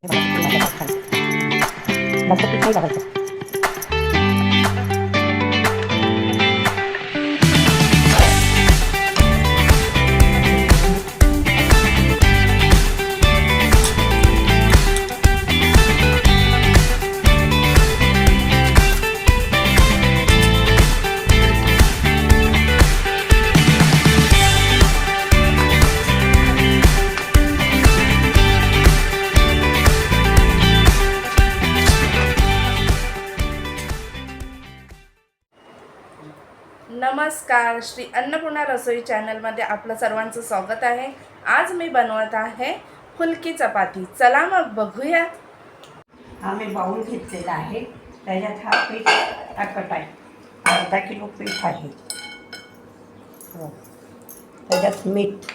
全く会話がない。नमस्कार श्री अन्नपूर्णा रसोई चॅनलमध्ये आपलं सर्वांचं स्वागत आहे. आज मी बनवत आहे फुलकी चपाती. चला मग बघूया हा मी बाऊल घेतलेला आहे. त्याच्यात हा पीठ टाकत आहे. अर्धा किलो पीठ आहे. हो. त्याच्यात मीठ.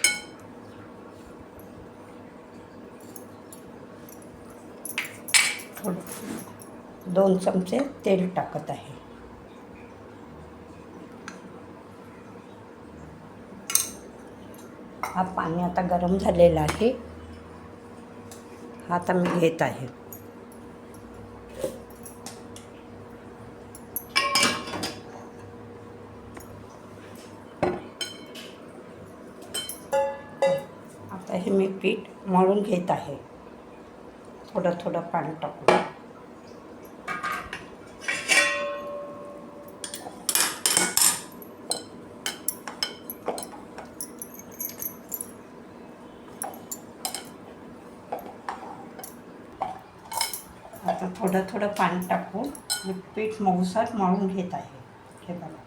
दोन चमचे तेल टाकत आहे. हा पाणी आता गरम झालेला आहे. हा आता मी घेत आहे. आता हे मी पीठ मळून घेत आहे. थोडं थोडं पाणी टाकून. आता थोडं थोडं पाणी टाकून मी पीठ मऊसात मळून घेत आहे. हे बघा.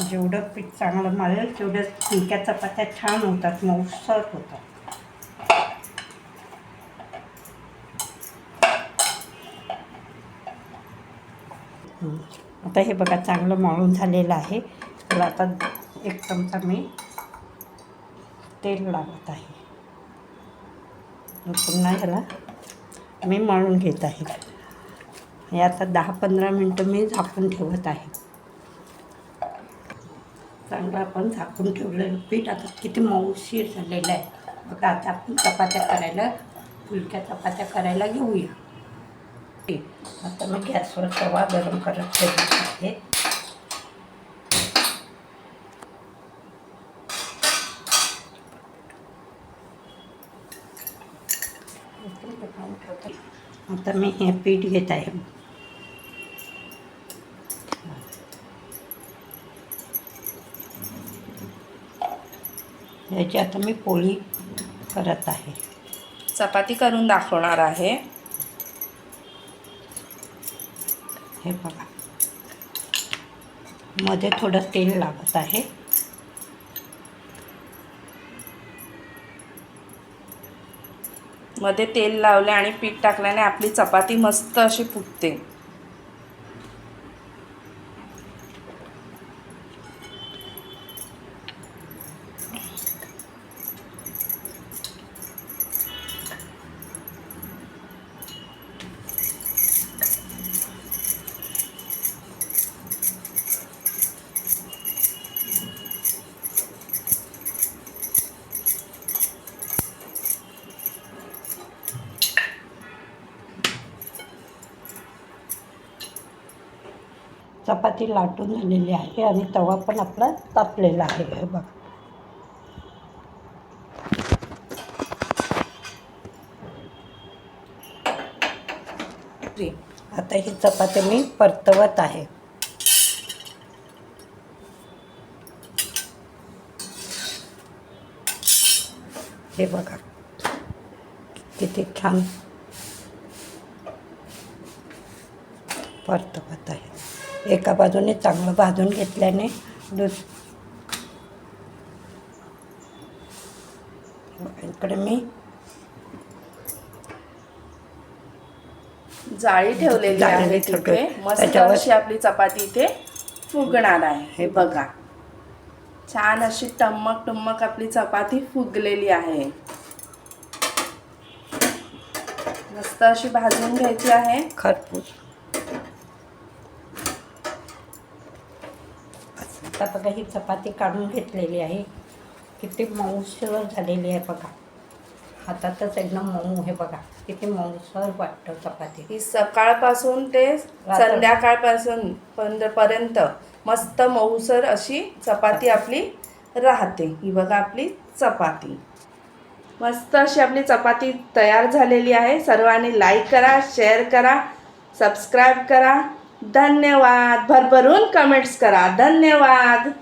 जेवढं पीठ चांगलं मळेल तेवढ्या फुलक्या चपात्या छान होतात मऊसर होतात. आता हे बघा चांगलं मळून झालेलं आहे. आता एक चमचा मी तेल लागत आहे. पुन्हा ह्याला मी मळून घेत आहे. हे आता दहा पंधरा मिनटं मी झाकून ठेवत आहे. चांगलं आपण झाकून ठेवलेलं पीठ आता किती मऊशीर झालेलं आहे. बघा आता आपण चपात्या करायला फुलक्या चपात्या करायला घेऊया. आता मी गॅसवर तवा गरम करत ठेवत आहे. आता मी हे पीठ घेत आहे. याची आता मी पोळी करत आहे. चपाती करून दाखवणार आहे. हे बघा. मध्ये थोडं तेल लागत आहे. मध्ये तेल लावले आणि पीठ टाकल्याने आपली चपाती मस्त अशी फुगते चपाती लाटून झालेली आहे आणि तवा पण आपला तापलेला आहे. हे बघा. आता ही चपाती मी परतवत आहे. हे बघा. किती छान परतवत आहे. एका बाजूने चांगलं भाजून घेतल्याने दुस इकडे मी जाळी ठेवलेली आहे. तिथे. मस्त अशी आपली चपाती इथे फुगणार आहे. हे बघा. छान अशी टम्मक टुम्मक आपली चपाती फुगलेली आहे. मस्त अशी भाजून घ्यायची आहे. खरपूस. आता बघा ही चपाती काढून घेतलेली आहे. किती मऊसर झालेली आहे बघा. हातातच एकदम मऊ आहे बघा. किती मऊसर वाटतं चपाती. ही सकाळपासून ते संध्याकाळपासून पर्यंत मस्त मऊसर अशी चपाती आपली राहते. ही बघा आपली चपाती. मस्त अशी आपली चपाती तयार झालेली आहे. सर्वांनी लाईक करा शेअर करा सबस्क्राईब करा. धन्यवाद. भरभरून कमेंट्स करा. धन्यवाद.